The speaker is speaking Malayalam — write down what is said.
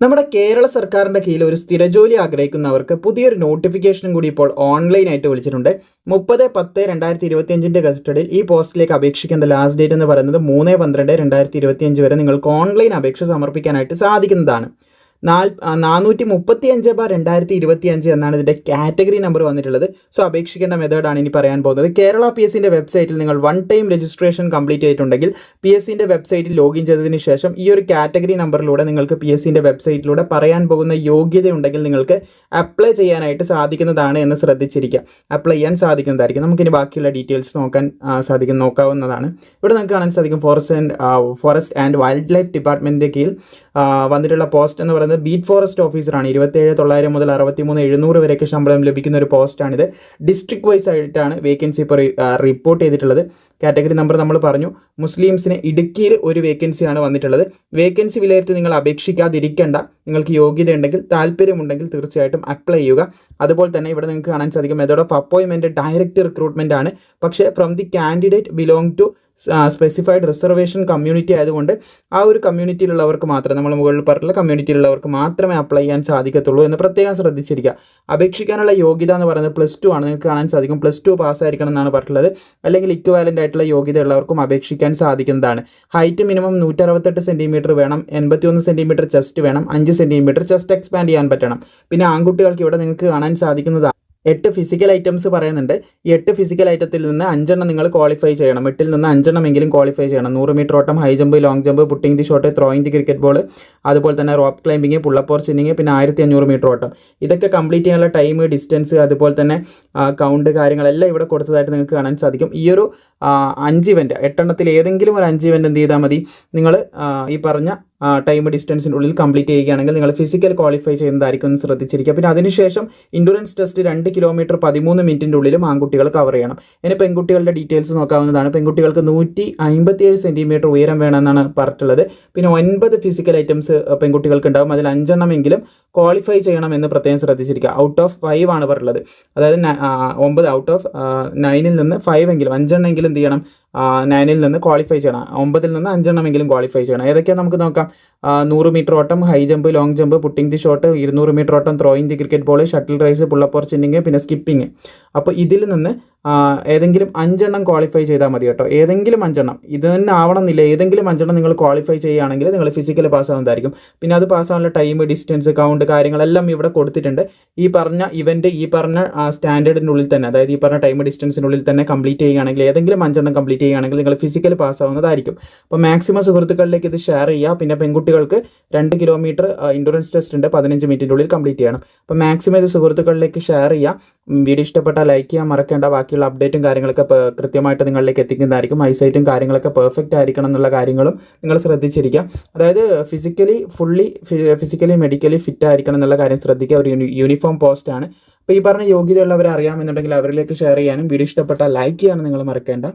നമ്മുടെ കേരള സർക്കാരിന്റെ കീഴിൽ ഒരു സ്ഥിരജോലി ആഗ്രഹിക്കുന്നവർക്ക് പുതിയൊരു നോട്ടിഫിക്കേഷനും കൂടി ഇപ്പോൾ ഓൺലൈനായിട്ട് വിളിച്ചിട്ടുണ്ട്. മുപ്പത് പത്ത് രണ്ടായിരത്തി ഇരുപത്തി കസ്റ്റഡിയിൽ ഈ പോസ്റ്റിലേക്ക് അപേക്ഷിക്കേണ്ട ലാസ്റ്റ് ഡേറ്റ് എന്ന് പറയുന്നത് മൂന്ന് പന്ത്രണ്ട് രണ്ടായിരത്തി ഇരുപത്തിയഞ്ച് വരെ നിങ്ങൾക്ക് ഓൺലൈൻ അപേക്ഷ സമർപ്പിക്കാനായിട്ട് സാധിക്കുന്നതാണ്. നാൽ നാനൂറ്റി മുപ്പത്തി അഞ്ച് ബാർ രണ്ടായിരത്തി ഇരുപത്തി അഞ്ച് എന്നാണ് ഇതിന്റെ കാറ്റഗറി നമ്പർ വന്നിട്ടുള്ളത്. സോ അപേക്ഷിക്കേണ്ട മെത്തേഡാണ് ഇനി പറയാൻ പോകുന്നത്. കേരള പി എസ് സിന്റെ വെബ്സൈറ്റിൽ നിങ്ങൾ വൺ ടൈം രജിസ്ട്രേഷൻ കംപ്ലീറ്റ് ചെയ്തിട്ടുണ്ടെങ്കിൽ പി എസ് സിന്റെ വെബ്സൈറ്റിൽ ലോഗിൻ ചെയ്തതിന് ശേഷം ഈ ഒരു കാറ്റഗറി നമ്പറിലൂടെ നിങ്ങൾക്ക് പി എസ് സിന്റെ വെബ്സൈറ്റിലൂടെ പറയാൻ പോകുന്ന യോഗ്യത ഉണ്ടെങ്കിൽ നിങ്ങൾക്ക് അപ്ലൈ ചെയ്യാനായിട്ട് സാധിക്കുന്നതാണ് എന്ന് ശ്രദ്ധിച്ചിരിക്കുക. അപ്ലൈ ചെയ്യാൻ സാധിക്കുന്നതായിരിക്കും. നമുക്കിനി ബാക്കിയുള്ള ഡീറ്റെയിൽസ് നോക്കാൻ സാധിക്കും നോക്കാവുന്നതാണ്. ഇവിടെ നമുക്ക് കാണാൻ സാധിക്കും forest and forest and wildlife ഡിപ്പാർട്ട്മെന്റിന്റെ കീഴിൽ വന്നിട്ടുള്ള പോസ്റ്റ് എന്ന് പറയുന്നത് ബീറ്റ് ഫോറസ്റ്റ് ഓഫീസറാണ് ഇരുപത്തേഴ് തൊള്ളായിരം മുതൽ അറുപത്തി മൂന്ന് എഴുന്നൂറ് വരെയൊക്കെ ശമ്പളം ലഭിക്കുന്ന ഒരു പോസ്റ്റാണിത് ഡിസ്ട്രിക്ട് വൈസ് ആയിട്ടാണ് വേക്കൻസി ഇപ്പോൾ റിപ്പോർട്ട് ചെയ്തിട്ടുള്ളത്. കാറ്റഗറി നമ്പർ നമ്മൾ പറഞ്ഞു. മുസ്ലിംസിന് ഇടുക്കിയിൽ ഒരു വേക്കൻസിയാണ് വന്നിട്ടുള്ളത്. വേക്കൻസി വിലയിരുത്തി നിങ്ങൾ അപേക്ഷിക്കാതിരിക്കേണ്ട. നിങ്ങൾക്ക് യോഗ്യത ഉണ്ടെങ്കിൽ താല്പര്യമുണ്ടെങ്കിൽ തീർച്ചയായിട്ടും അപ്ലൈ ചെയ്യുക. അതുപോലെ തന്നെ ഇവിടെ നിങ്ങൾക്ക് കാണാൻ സാധിക്കും മെത്തേഡ് ഓഫ് അപ്പോയിൻമെന്റ് ഡയറക്റ്റ് റിക്രൂട്ട്മെന്റ് ആണ്. പക്ഷേ from the candidate belong to specified reservation community ആയതുകൊണ്ട് ആ ഒരു കമ്മ്യൂണിറ്റിയിലുള്ളവർക്ക് മാത്രമേ നമ്മൾ മുകളിൽ പറഞ്ഞിട്ടുള്ള കമ്മ്യൂണിറ്റിയിലുള്ളവർക്ക് മാത്രമേ അപ്ലൈ ചെയ്യാൻ സാധിക്കത്തുള്ളൂ എന്ന് പ്രത്യേകം ശ്രദ്ധിച്ചിരിക്കുക. അപേക്ഷിക്കാനുള്ള യോഗ്യത എന്ന് പറയുന്നത് പ്ലസ് ടു ആണ്. നിങ്ങൾക്ക് കാണാൻ സാധിക്കും. പ്ലസ് ടു പാസ്സായിരിക്കണം എന്നാണ് പറഞ്ഞിട്ടുള്ളത്. അല്ലെങ്കിൽ ഇക്വാലന്റ് ആയിട്ടുള്ള യോഗ്യത ഉള്ളവർക്കും അപേക്ഷിക്കാൻ സാധിക്കുന്നതാണ്. ഹൈറ്റ് മിനിമം നൂറ്ററുപത്തെട്ട് സെന്റിമീറ്റർ വേണം. എൺപത്തിയൊന്ന് സെന്റിമീറ്റർ ചെസ്റ്റ് വേണം. അഞ്ച് സെന്റിമീറ്റർ ചെസ്റ്റ് എക്സ്പാൻഡ് ചെയ്യാൻ പറ്റണം. പിന്നെ ആൺകുട്ടികൾക്ക് ഇവിടെ നിങ്ങൾക്ക് കാണാൻ സാധിക്കുന്നതാണ്. എട്ട് ഫിസിക്കൽ ഐറ്റംസ് പറയുന്നുണ്ട്. ഈ എട്ട് ഫിസിക്കൽ ഐറ്റത്തിൽ നിന്ന് അഞ്ചെണ്ണം നിങ്ങൾ ക്വാളിഫൈ ചെയ്യണം. എട്ടിൽ നിന്ന് അഞ്ചെണ്ണം എങ്കിലും ക്വാളിഫൈ ചെയ്യണം. നൂറ് മീറ്റർ ഓട്ടം high jump long jump putting the shot throwing the cricket ball അതുപോലെ തന്നെ റോപ്പ് ക്ലൈമ്പിങ് പുള്ളപ്പോർ ചിന്നിങ് പിന്നെ ആയിരത്തി അഞ്ഞൂറ് മീറ്റർ ഓട്ടം. ഇതൊക്കെ കംപ്ലീറ്റ് ചെയ്യാനുള്ള ടൈം ഡിസ്റ്റൻസ് അതുപോലെ തന്നെ കൗണ്ട് കാര്യങ്ങളെല്ലാം ഇവിടെ കൊടുത്തതായിട്ട് നിങ്ങൾക്ക് കാണാൻ സാധിക്കും. ഈ ഒരു അഞ്ച് ഇവന്റ് എട്ടെണ്ണത്തിൽ ഏതെങ്കിലും ഒരു അഞ്ച് ഇവന്റ് എന്ത് ചെയ്താൽ മതി? നിങ്ങൾ ഈ പറഞ്ഞ ടൈം ഡിസ്റ്റൻസിനുള്ളിൽ കംപ്ലീറ്റ് ചെയ്യുകയാണെങ്കിൽ നിങ്ങൾ ഫിസിക്കൽ ക്വാളിഫൈ ചെയ്യുന്നതായിരിക്കും എന്ന് ശ്രദ്ധിച്ചിരിക്കുക. പിന്നെ അതിനുശേഷം ഇൻഡുറൻസ് ടെസ്റ്റ് രണ്ട് കിലോമീറ്റർ പതിമൂന്ന് മിനിറ്റിന്റെ ഉള്ളിലും ആൺകുട്ടികൾ കവർ ചെയ്യണം. ഇനി പെൺകുട്ടികളുടെ ഡീറ്റെയിൽസ് നോക്കാവുന്നതാണ്. പെൺകുട്ടികൾക്ക് നൂറ്റി അമ്പത്തിയേഴ് സെന്റിമീറ്റർ ഉയരം വേണമെന്നാണ് പറഞ്ഞിട്ടുള്ളത്. പിന്നെ ഒൻപത് ഫിസിക്കൽ ഐറ്റംസ് പെൺകുട്ടികൾക്ക് ഉണ്ടാകും അതിൽ അഞ്ചെണ്ണമെങ്കിലും ക്വാളിഫൈ ചെയ്യണം എന്ന് പ്രത്യേകം ശ്രദ്ധിച്ചിരിക്കുക. ഔട്ട് ഓഫ് ഫൈവ് ആണ് പറഞ്ഞിട്ടുള്ളത്. അതായത് ഒമ്പത് ഔട്ട് ഓഫ് നയനിൽ നിന്ന് ഫൈവ് എങ്കിലും അഞ്ചെണ്ണമെങ്കിലും എന്ത് ചെയ്യണം? നയനിൽ നിന്ന് ക്വാളിഫൈ ചെയ്യണം. ഒമ്പതിൽ നിന്ന് അഞ്ചെണ്ണമെങ്കിലും ക്വാളിഫൈ ചെയ്യണം. ഏതൊക്കെയാണ് നമുക്ക് നോക്കാം? നൂറ് മീറ്റർ ഓട്ടം high jump long jump putting the shot ഇരുന്നൂറ് മീറ്റർ ഓട്ടം throwing the cricket ball shuttle race പുള്ളപ്പോർ chinning പിന്നെ സ്കിപ്പിങ് അപ്പോൾ ഇതിൽ നിന്ന് ഏതെങ്കിലും അഞ്ചെണ്ണം ക്വാളിഫൈ ചെയ്താൽ മതി കേട്ടോ. ഏതെങ്കിലും അഞ്ചെണ്ണം. ഇത് തന്നെ ആവണമെന്നില്ല. ഏതെങ്കിലും അഞ്ചെണ്ണം നിങ്ങൾ ക്വാളിഫൈ ചെയ്യുകയാണെങ്കിൽ നിങ്ങൾ ഫിസിക്കൽ പാസ്സാവുന്നതായിരിക്കും പിന്നെ അത് പാസ്സാവാനുള്ള ടൈം ഡിസ്റ്റൻസ് കൗണ്ട് കാര്യങ്ങളെല്ലാം ഇവിടെ കൊടുത്തിട്ടുണ്ട്. ഈ പറഞ്ഞ ഇവന്റ് ഈ പറഞ്ഞ സ്റ്റാൻഡേർഡിന്റെ ഉള്ളിൽ തന്നെ അതായത് ഈ പറഞ്ഞ ടൈം ഡിസ്റ്റൻസിനുള്ളിൽ തന്നെ കംപ്ലീറ്റ് ചെയ്യുകയാണെങ്കിൽ ഏതെങ്കിലും അഞ്ചെണ്ണം കംപ്ലീറ്റ് ചെയ്യുകയാണെങ്കിൽ നിങ്ങൾ ഫിസിക്കൽ പാസ്സാവുന്നതായിരിക്കും അപ്പോൾ മാക്സിമം സുഹൃത്തുക്കളിലേക്ക് ഇത് ഷെയർ ചെയ്യുക. പിന്നെ പെൺകുട്ടികൾക്ക് രണ്ട് കിലോമീറ്റർ ഇൻഡുറൻസ് ടെസ്റ്റ് ഉണ്ട്. പതിനഞ്ച് മിനിറ്റിന്റെ ഉള്ളിൽ കംപ്ലീറ്റ് ചെയ്യണം. അപ്പോൾ മാക്സിമം ഇത് സുഹൃത്തുക്കളിലേക്ക് ഷെയർ ചെയ്യുക. വീഡിയോ ഇഷ്ടപ്പെട്ടാൽ ലൈക്ക് ചെയ്യാൻ മറക്കേണ്ട ബാക്കിയുള്ള അപ്ഡേറ്റും കാര്യങ്ങളൊക്കെ കൃത്യമായിട്ട് നിങ്ങളിലേക്ക് എത്തിക്കുന്നതായിരിക്കും. ഐസൈറ്റും കാര്യങ്ങളൊക്കെ പെർഫെക്റ്റ് ആയിരിക്കണം എന്നുള്ള കാര്യങ്ങളും നിങ്ങൾ ശ്രദ്ധിച്ചിരിക്കുക. അതായത് physically fully physically medically fit ആയിരിക്കണം എന്നുള്ള കാര്യം ശ്രദ്ധിക്കുക. ഒരു യൂണിഫോം പോസ്റ്റ് ആണ്. അപ്പോൾ ഈ പറഞ്ഞ യോഗ്യതയുള്ളവരെ അറിയാമെന്നുണ്ടെങ്കിൽ അവരിലേക്ക് ഷെയർ ചെയ്യാനും. വീഡിയോ ഇഷ്ടപ്പെട്ടാൽ ലൈക്ക് ചെയ്യാനും നിങ്ങൾ മറക്കേണ്ട.